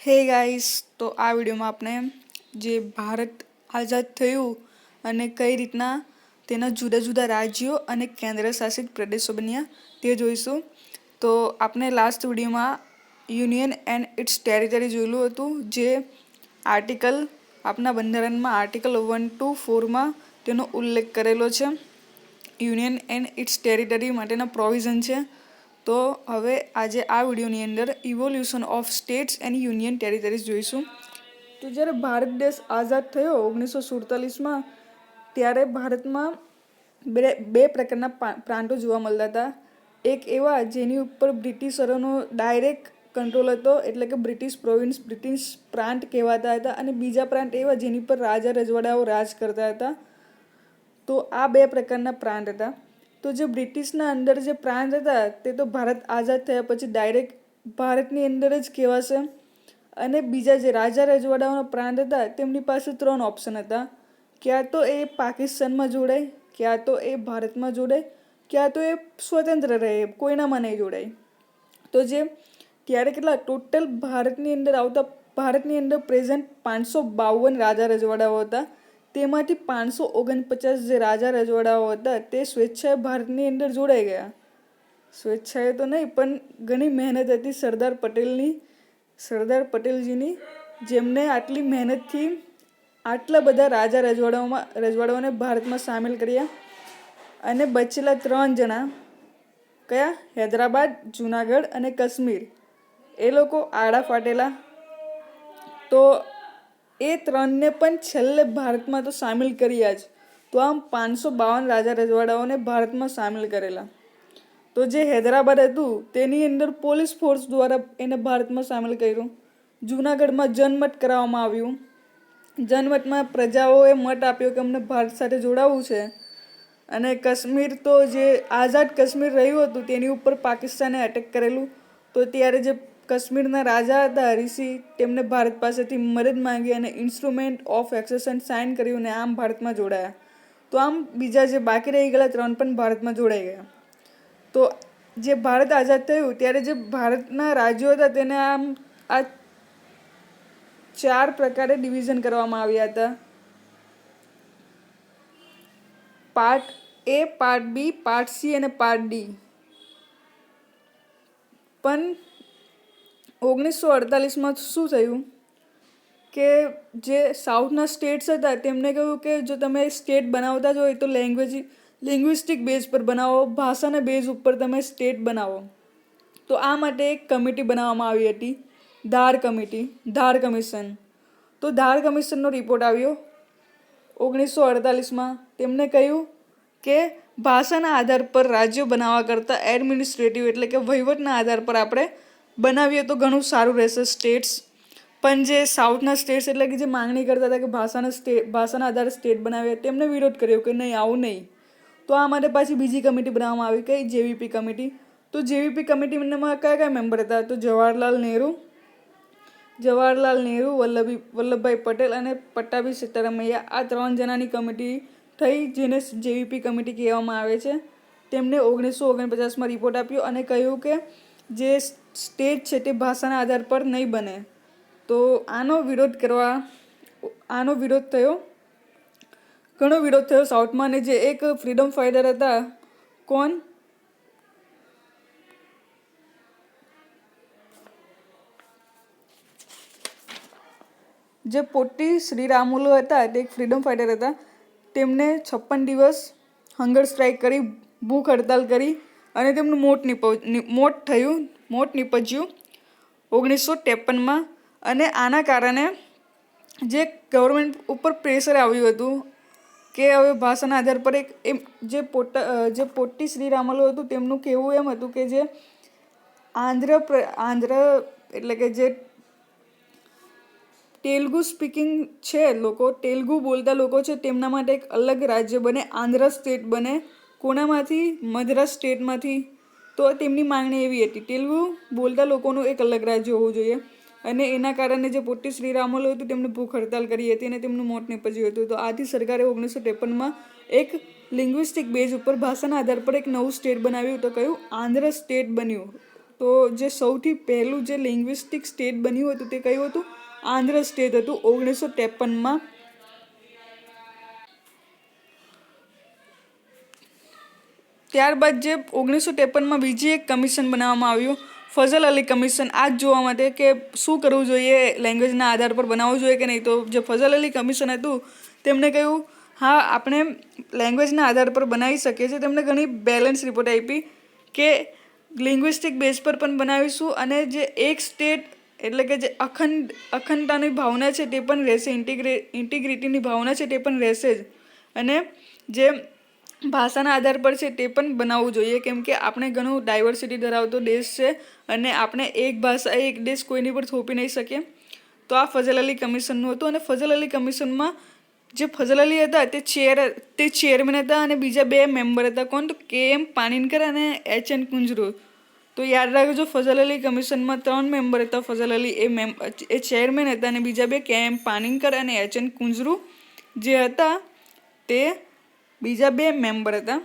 હે ગાઈસ, તો આ વિડીયોમાં આપણે જે ભારત આઝાદ થયું અને કઈ રીતના તેના જુદા જુદા રાજ્યો અને કેન્દ્ર શાસિત પ્રદેશો બન્યા તે જોઈશું. તો આપણે લાસ્ટ વિડીયોમાં યુનિયન એન્ડ ઇટ્સ ટેરિટરી જોયેલું હતું, જે આર્ટિકલ આપણા બંધારણમાં આર્ટિકલ વન ટુ ફોરમાં તેનો ઉલ્લેખ કરેલો છે. યુનિયન એન્ડ ઇટ્સ ટેરિટરી માટેના પ્રોવિઝન છે. તો હવે આજે આ વિડીયોની અંદર evolution of states and union territories જોઈશું. તો જ્યારે ભારત દેશ આઝાદ થયો ઓગણીસો સુડતાલીસમાં, ત્યારે ભારતમાં બે બે પ્રકારના પ્રાંતો જોવા મળતા હતા. એક એવા જેની ઉપર બ્રિટિશરોનો ડાયરેક્ટ કંટ્રોલ હતો, એટલે કે બ્રિટિશ પ્રોવિન્સ બ્રિટિશ પ્રાંત કહેવાતા હતા અને બીજા પ્રાંત એવા જેની પર રાજા રજવાડાઓ રાજ કરતા હતા. તો આ બે પ્રકારના પ્રાંત હતા. તો જે બ્રિટિશના અંદર જે પ્રાંત હતા, તે તો ભારત આઝાદ થયા પછી ડાયરેક્ટ ભારતની અંદર જ કહેવાશે. અને બીજા જે રાજા રજવાડાઓના પ્રાંત હતા, તેમની પાસે ત્રણ ઓપ્શન હતા. ક્યાં તો એ પાકિસ્તાનમાં જોડાય, ક્યાં તો એ ભારતમાં જોડાય, ક્યાં તો એ સ્વતંત્ર રહે, કોઈનામાં નહીં જોડાય. તો જે ત્યારે કેટલા ટોટલ ભારતની અંદર આવતા, ભારતની અંદર પ્રેઝન્ટ પાંચસો બાવન રાજા રજવાડાઓ હતા. તેમાંથી પાંચસો ઓગણપચાસ જે રાજા રજવાડાઓ હતા, તે સ્વેચ્છાએ ભારતની અંદર જોડાઈ ગયા. સ્વેચ્છાએ તો નહીં, પણ ઘણી મહેનત હતી સરદાર પટેલની, સરદાર પટેલજીની, જેમને આટલી મહેનતથી આટલા બધા રાજા રજવાડાઓમાં, રજવાડાઓને ભારતમાં સામેલ કર્યા. અને બચેલા ત્રણ જણા, કયા? હૈદરાબાદ, જુનાગઢ અને કાશ્મીર. એ લોકો આડા ફાટેલા. તો એ ત્રણને પણ છેલ્લે ભારતમાં તો સામેલ કર્યા જ તો આમ પાંચસો બાવન રાજા રજવાડાઓને ભારતમાં સામેલ કરેલા. તો જે હૈદરાબાદ હતું, તેની અંદર પોલીસ ફોર્સ દ્વારા એને ભારતમાં સામેલ કર્યું. જૂનાગઢમાં જનમત કરાવવામાં આવ્યું. જનમતમાં પ્રજાઓએ મત આપ્યો કે અમને ભારત સાથે જોડાવવું છે. અને કાશ્મીર તો જે આઝાદ કાશ્મીર રહ્યું હતું, તેની ઉપર પાકિસ્તાને અટેક કરેલું. તો ત્યારે જે કાશ્મીરના રાજા હતા, ઋષિ તેમને ભારત પાસેથી મદદ માંગી અને ઇન્સ્ટ્રુમેન્ટ ઓફ એક્સેસન સાઇન કર્યું અને આમ ભારતમાં જોડાયા. તો આમ બીજા જે બાકી રહી ગયેલા ત્રણ પણ ભારતમાં જોડાઈ ગયા. તો જે ભારત આઝાદ થયું, ત્યારે જે ભારતના રાજ્યો હતા, તેને આમ આ ચાર પ્રકારે ડિવિઝન કરવામાં આવ્યા હતા. Part A, part B, part C અને પાર્ટ ડી. પણ ઓગણીસો અડતાલીસમાં શું થયું? કે જે સાઉથના સ્ટેટ્સ હતા, તેમને કહ્યું કે જો તમે સ્ટેટ બનાવતા જ હોય તો લેંગ્વેજ, લિંગ્વિસ્ટિક બેઝ પર બનાવો, ભાષાના બેઝ ઉપર તમે સ્ટેટ બનાવો. તો આ માટે એક કમિટી બનાવવામાં આવી હતી, ધાર કમિટી, ધાર કમિશન. તો ધાર કમિશનનો રિપોર્ટ આવ્યો ઓગણીસો અડતાલીસમાં. તેમણે કહ્યું કે ભાષાના આધાર પર રાજ્યો બનાવવા કરતાં એડમિનિસ્ટ્રેટિવ એટલે કે વહીવટના આધાર પર આપણે બનાવીએ તો ઘણું સારું રહેશે સ્ટેટ્સ. પણ જે સાઉથના સ્ટેટ્સ એટલે કે જે માંગણી કરતા હતા કે ભાષાના સ્ટેટ ભાષાના આધારે સ્ટેટ બનાવ્યા તેમને વિરોધ કર્યો કે નહીં, આવું નહીં. તો આ માટે પાછી બીજી કમિટી બનાવવામાં આવી, કઈ? JVP committee. તો જેવીપી કમિટીમાં કયા કયા મેમ્બર હતા? તો જવાહરલાલ નહેરુ જવાહરલાલ નહેરુ, વલ્લભી, વલ્લભભાઈ પટેલ અને પટ્ટાભી સીતારામૈયા. આ ત્રણ જણાની કમિટી થઈ, જેને જેવીપી કમિટી કહેવામાં આવે છે. તેમણે ઓગણીસો ઓગણપચાસમાં રિપોર્ટ આપ્યો અને કહ્યું કે જે સ્ટેટ છે તે ભાષાના આધાર પર નહીં બને. તો આનો વિરોધ કરવા, આનો વિરોધ થયો. ઘણો વિરોધ થયો સાઉથમાં અને જે એક ફ્રીડમ ફાઇટર હતા, કોણ? જે પોટી શ્રીરામુલુ હતા, તે એક ફ્રીડમ ફાઇટર હતા. તેમને છપ્પન દિવસ હંગર સ્ટ્રાઇક કરી, ભૂખ હડતાલ કરી અને તેમનું મોત નીપ મોત થયું. મોટ નીપજ્યું. ઓગણીસો ત્રેપનમાં અને આના કારણે જે ગવર્મેન્ટ ઉપર પ્રેશર આવ્યું હતું કે હવે ભાષાના આધાર પર એક એમ જે પોટા જે પોટી શ્રીરામલુ હતું તેમનું કહેવું એમ હતું કે જે આંધ્ર આંધ્ર એટલે કે જે તેલુગુ સ્પીકિંગ છે લોકો, તેલુગુ બોલતા લોકો છે તેમના માટે એક અલગ રાજ્ય બને, આંધ્ર સ્ટેટ બને. કોનામાંથી? મદ્રાસ સ્ટેટમાંથી તો તેમની માંગણી એવી હતી, તેલુગુ, બોલતા લોકોનું એક અલગ રાજ્ય હોવું જોઈએ. અને એના કારણે જે પોટી શ્રીરામુલુ હતું, તેમણે ભૂખ હડતાલ કરી હતી અને તેમનું મોત નીપજ્યું હતું. તો આથી સરકારે ઓગણીસો ત્રેપનમાં એક લિંગ્વિસ્ટિક બેઝ ઉપર ભાષાના આધાર પર એક નવું સ્ટેટ બનાવ્યું તો કયું? આંધ્ર સ્ટેટ બન્યું. તો જે સૌથી પહેલું જે લિંગ્વિસ્ટિક સ્ટેટ બન્યું હતું તે કયું હતું? આંધ્ર સ્ટેટ હતું. ઓગણીસો ત્રેપનમાં ત્યારબાદ જે ઓગણીસો ત્રેપનમાં બીજી એક કમિશન બનાવવામાં આવ્યું, ફઝલ અલી કમિશન. આ જ જોવા માટે કે શું કરવું જોઈએ લેંગ્વેજના આધાર પર બનાવવું જોઈએ કે નહીં? તો જે ફઝલ અલી કમિશન હતું તેમણે કહ્યું, હા, આપણે લેંગ્વેજના આધાર પર બનાવી શકીએ છીએ. તેમણે ઘણી બેલેન્સ રિપોર્ટ આપી કે લિંગ્વિસ્ટિક બેઝ પર પણ બનાવીશું અને જે એક સ્ટેટ એટલે કે જે અખંડ, અખંડતાની ભાવના છે તે પણ રહેશે ઇન્ટિગ્રે ઇન્ટિગ્રિટીની ભાવના છે તે પણ રહેશે જ. અને જે ભાષાના આધાર પર છે તે પણ બનાવવું જોઈએ, કેમ કે આપણે ઘણું ડાયવર્સિટી ધરાવતો દેશ છે અને આપણે એક ભાષા, એક દેશ કોઈની પર થોપી નહીં શકીએ. તો આ ફઝલ અલી કમિશનનું હતું અને ફઝલ અલી કમિશનમાં જે ફઝલ અલી હતા તે ચેર તે ચેરમેન હતા અને બીજા બે મેમ્બર હતા. કોણ? તો કે એમ પાણીનકર અને એચ એન કુંજરુ. તો યાદ રાખજો, ફઝલ અલી કમિશનમાં ત્રણ મેમ્બર હતા. ફઝલ અલી એ મેમ એ ચેરમેન હતા અને બીજા બે કે એમ પાણીનકર અને એચ એન કુંજરુ જે હતા તે બીજા બે મેમ્બર હતા.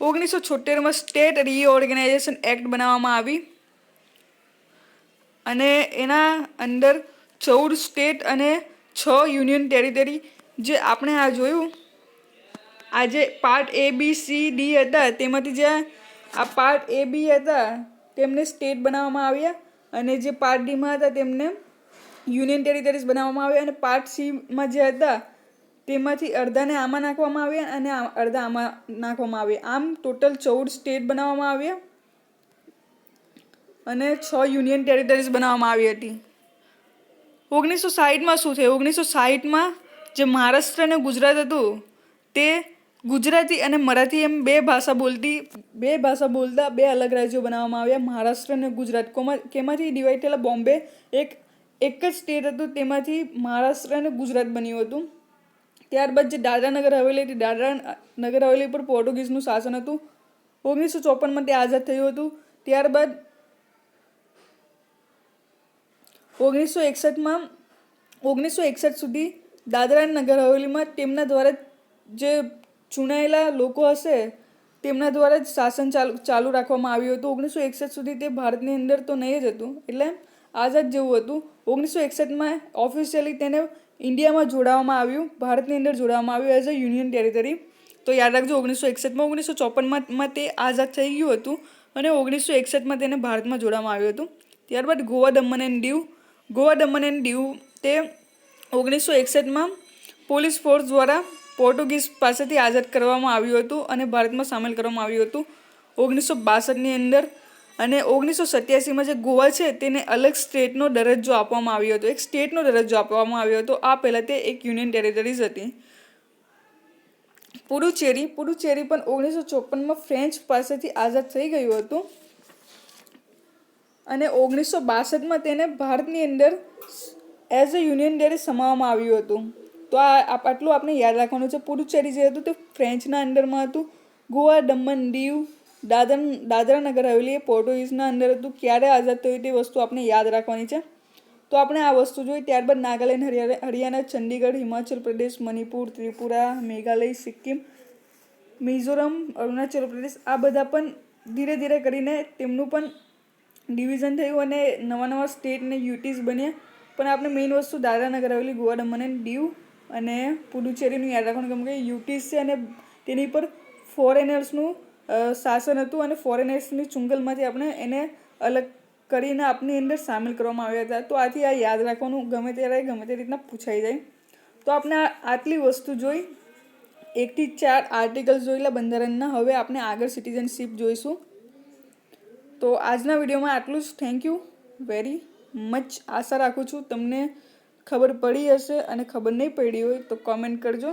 ઓગણીસો છોતેરમાં સ્ટેટ રીઓર્ગેનાઇઝેશન એક્ટ બનાવવામાં આવી. અને એના અંદર ચૌદ સ્ટેટ અને છ યુનિયન ટેરિટરી. જે આપણે આ જોયું આ જે part A B C D હતા. તેમાંથી જે આ પાર્ટ એ બી હતા, તેમને સ્ટેટ બનાવવામાં આવ્યા. અને જે પાર્ટ ડીમાં હતા તેમને યુનિયન ટેરિટરીઝ બનાવવામાં આવ્યા અને પાર્ટ સીમાં જે હતા તેમાંથી અડધાને આમાં નાખવામાં આવ્યા અને અડધા આમાં નાખવામાં આવ્યા. આમ ટોટલ ચૌદ સ્ટેટ બનાવવામાં આવ્યા અને છ યુનિયન ટેરિટરીઝ બનાવવામાં આવી હતી. ઓગણીસો સાહીઠમાં શું થયું? ઓગણીસો સાહીઠમાં જે મહારાષ્ટ્ર અને ગુજરાત હતું તે ગુજરાતી અને મરાઠી એમ બે ભાષા બોલતી, બે ભાષા બોલતા બે અલગ રાજ્યો બનાવવામાં આવ્યા. મહારાષ્ટ્ર અને ગુજરાત. કોમાં, કેમાંથી ડિવાઈડ થયેલા બોમ્બે એક એક જ સ્ટેટ હતું. તેમાંથી મહારાષ્ટ્ર અને ગુજરાત બન્યું હતું. ત્યારબાદ જે દાદરા નગર હવેલી હતી, દાદરા નગર હવેલી પર પોર્ટુગીઝનું શાસન હતું. ઓગણીસો ચોપનમાં તે આઝાદ થયું હતું. ત્યારબાદ ઓગણીસો એકસઠમાં, ઓગણીસો એકસઠ સુધી દાદરા નગર હવેલીમાં તેમના દ્વારા જે ચૂંટાયેલા લોકો હશે, તેમના દ્વારા જ શાસન ચાલુ ચાલુ રાખવામાં આવ્યું હતું. ઓગણીસો એકસઠ સુધી તે ભારતની અંદર તો નહીં જ હતું. એટલે આઝાદ જેવું હતું. ઓગણીસો એકસઠમાં ઓફિશિયલી તેને ઇન્ડિયામાં જોડાવામાં આવ્યું. ભારતની અંદર જોડાવામાં આવ્યું એઝ અ યુનિયન ટેરિટરી તો યાદ રાખજો, ઓગણીસો એકસઠમાં ઓગણીસો ચોપનમાં તે આઝાદ થઈ ગયું હતું અને ઓગણીસો એકસઠમાં તેને ભારતમાં જોડવામાં આવ્યું હતું. ત્યારબાદ ગોવા દમન એન્ડ દીવ. ગોવા દમન એન્ડ દીવ તે ઓગણીસો એકસઠમાં પોલીસ ફોર્સ દ્વારા પોર્ટુગીઝ પાસેથી આઝાદ કરવામાં આવ્યું હતું અને ભારતમાં સામેલ કરવામાં આવ્યું હતું. ઓગણીસો બાસઠની અંદર અને ઓગણીસો સત્યાસીમાં જે ગોવા છે તેને અલગ સ્ટેટનો દરજ્જો આપવામાં આવ્યો હતો. એક સ્ટેટનો દરજ્જો આપવામાં આવ્યો હતો. આ પહેલાં તે એક યુનિયન ટેરિટરીઝ હતી. પુડુચેરી પુડુચેરી પણ ઓગણીસો ચોપનમાં ફ્રેન્ચ પાસેથી આઝાદ થઈ ગયું હતું. અને ઓગણીસો બાસઠમાં તેને ભારતની અંદર એઝ અ યુનિયન ટેરી સમાવવામાં આવ્યું હતું. તો આ આટલું આપણે યાદ રાખવાનું છે. પુડુચેરી જે હતું તે ફ્રેન્ચના અંડરમાં હતું. ગોવા, દમણ, દીવ દાદન દાદરા નગર હવેલી એ પોર્ટુગીઝના અંદર હતું. ક્યારે આઝાદ થયું તે વસ્તુ આપણે યાદ રાખવાની છે. તો આપણે આ વસ્તુ જોઈ ત્યારબાદ નાગાલેન્ડ હરિયાણા ચંડીગઢ હિમાચલ પ્રદેશ, મણિપુર, ત્રિપુરા, મેઘાલય, સિક્કિમ, મિઝોરમ, અરુણાચલ પ્રદેશ આ બધા પણ ધીરે ધીરે કરીને તેમનું પણ ડિવિઝન થયું અને નવા નવા સ્ટેટ ને યુટીઝ બન્યા. પણ આપણે મેઇન વસ્તુ દાદરા નગર હવેલી, ગોવા, દમણ એન્ડ દીવ અને પુડુચેરીનું યાદ રાખવાનું કેમ કે યુટીસી અને તેની પર ફોરેનર્સનું શાસન હતું અને ફોરેનર્સની ચુંગલમાંથી આપણે એને અલગ કરીને આપની અંદર સામેલ કરવામાં આવ્યા હતા. તો આથી આ યાદ રાખવાનું ગમે ત્યારે ગમે તે રીતના પૂછાઈ જાય. તો આપણે આટલી વસ્તુ જોઈ. એકથી ચાર આર્ટિકલ્સ જોયેલા બંધારણના. હવે આપણે આગળ સિટીઝનશીપ જોઈશું. તો આજના વિડીયોમાં આટલું જ. થેન્ક યુ વેરી મચ આશા રાખું છું તમને ખબર પડી હશે અને ખબર નહીં પડી હોય તો કોમેન્ટ કરજો.